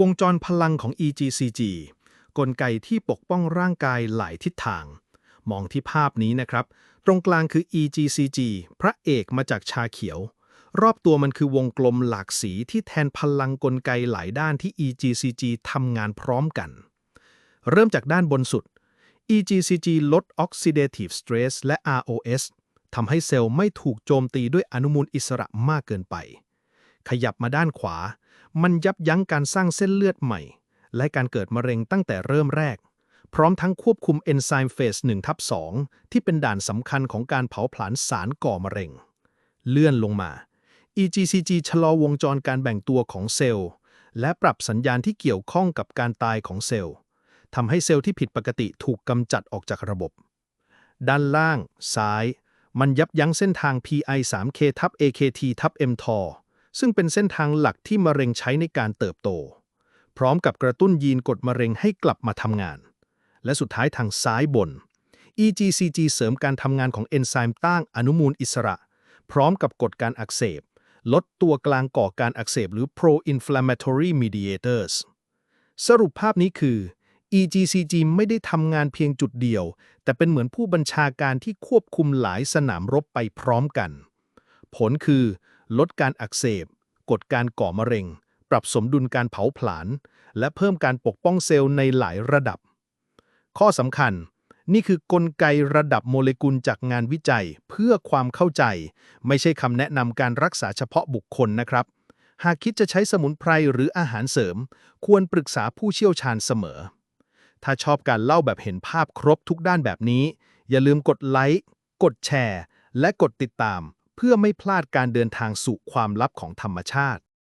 วงจรพลังของ EGCG กลไกที่ปกป้องร่างกายหลายทิศทาง มองที่ภาพนี้นะครับ ตรงกลางคือ EGCG พระเอกมาจากชาเขียว รอบตัวมันคือวงกลมหลากสีที่แทนพลังกลไกหลายด้านที่ EGCG ทำงานพร้อมกัน เริ่มจากด้านบนสุด EGCG ลด Oxidative Stress และ ROS ทำให้เซลล์ไม่ถูกโจมตีด้วยอนุมูลอิสระมากเกินไป ขยับมาด้านขวา มันยับยั้งการสร้างเส้นเลือดใหม่ และการเกิดมะเร็งตั้งแต่เริ่มแรก พร้อมทั้งควบคุมเอนไซม์เฟส1ทับ2ที่เป็นด่านสำคัญของการเผาผลาญสารก่อมะเร็ง เลื่อนลงมา EGCG ชะลอวงจรการแบ่งตัวของเซลล์ และปรับสัญญาณที่เกี่ยวข้องกับการตายของเซลล์ทำให้เซลล์ที่ผิดปกติถูกกำจัดออกจากระบบ ด้านล่าง ซ้าย มันยับยั้งเส้นทาง PI3K ทับ AKT ทับ mTOR ซึ่งเป็นเส้นทางหลักที่มะเร็งใช้ในการเติบโต พร้อมกับกระตุ้นยีนกดมะเร็งให้กลับมาทำงาน และสุดท้ายทางซ้ายบน EGCG เสริมการทำงานของเอนไซม์ต้านอนุมูลอิสระ พร้อมกับกดการอักเสบ ลดตัวกลางก่อการอักเสบหรือ pro-inflammatory mediators สรุปภาพนี้คือ EGCG ไม่ได้ทำงานเพียงจุดเดียว แต่เป็นเหมือนผู้บัญชาการที่ควบคุมหลายสนามรบไปพร้อมกัน ผลคือ ลดการอักเสบ กดการก่อมะเร็ง ปรับสมดุลการเผาผลาญ และเพิ่มการปกป้องเซลล์ในหลายระดับ ข้อสำคัญ นี่คือกลไกระดับโมเลกุลจากงานวิจัยเพื่อความเข้าใจ ไม่ใช่คำแนะนำการรักษาเฉพาะบุคคลนะครับ หากคิดจะใช้สมุนไพรหรืออาหารเสริม ควรปรึกษาผู้เชี่ยวชาญเสมอ ถ้าชอบการเล่าแบบเห็นภาพครบทุกด้านแบบนี้ อย่าลืมกดไลค์ กดแชร์ และกดติดตาม เพื่อไม่พลาดการเดินทางสู่ความลับของธรรมชาติ